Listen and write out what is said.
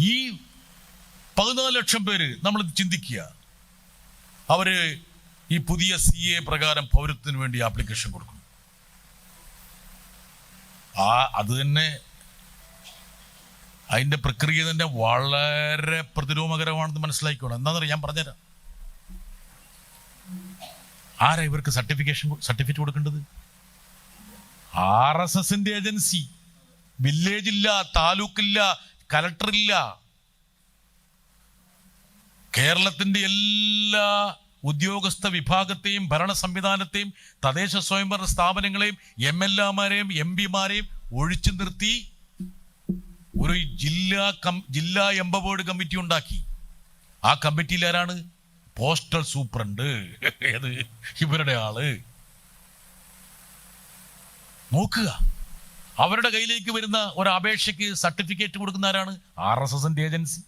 ഈ പതിനാല് ലക്ഷം പേര് നമ്മൾ ചിന്തിക്കുക. അവർ ഈ പുതിയ സി എ പ്രകാരം പൗരത്വത്തിന് വേണ്ടി ആപ്ലിക്കേഷൻ കൊടുക്കും ആ അത് തന്നെ അതിന്റെ പ്രക്രിയ തന്നെ വളരെ പ്രതിരോധകരമാണെന്ന് മനസ്സിലാക്കിക്കോണം. എന്താണെന്നറിയാം ഞാൻ പറഞ്ഞുതരാം. ആരാ ഇവർക്ക് സർട്ടിഫിക്കേഷൻ സർട്ടിഫിക്കറ്റ് കൊടുക്കേണ്ടത്? ആർ എസ് എസിന്റെ ഏജൻസി വില്ലേജില്ല താലൂക്കില്ല കലക്ടർ ഇല്ല കേരളത്തിന്റെ എല്ലാ ഉദ്യോഗസ്ഥ വിഭാഗത്തെയും ഭരണ സംവിധാനത്തെയും തദ്ദേശ സ്വയംഭരണ സ്ഥാപനങ്ങളെയും എം എൽ എമാരെയും എം പിമാരെയും ഒഴിച്ചു നിർത്തി ഒരു ജില്ലാ കം ജില്ലാ ബോർഡ് കമ്മിറ്റി ഉണ്ടാക്കി. ആ കമ്മിറ്റിയിൽ ആരാണ്? Postal superintendent. ഇവരുടെ ആൾ. നോക്കുക. അവരുടെ കയ്യിലേക്ക് വരുന്ന ഒരു അപേക്ഷയ്ക്ക് സർട്ടിഫിക്കറ്റ് കൊടുക്കുന്ന ആരാണ് ആർ എസ് ഏജൻസി.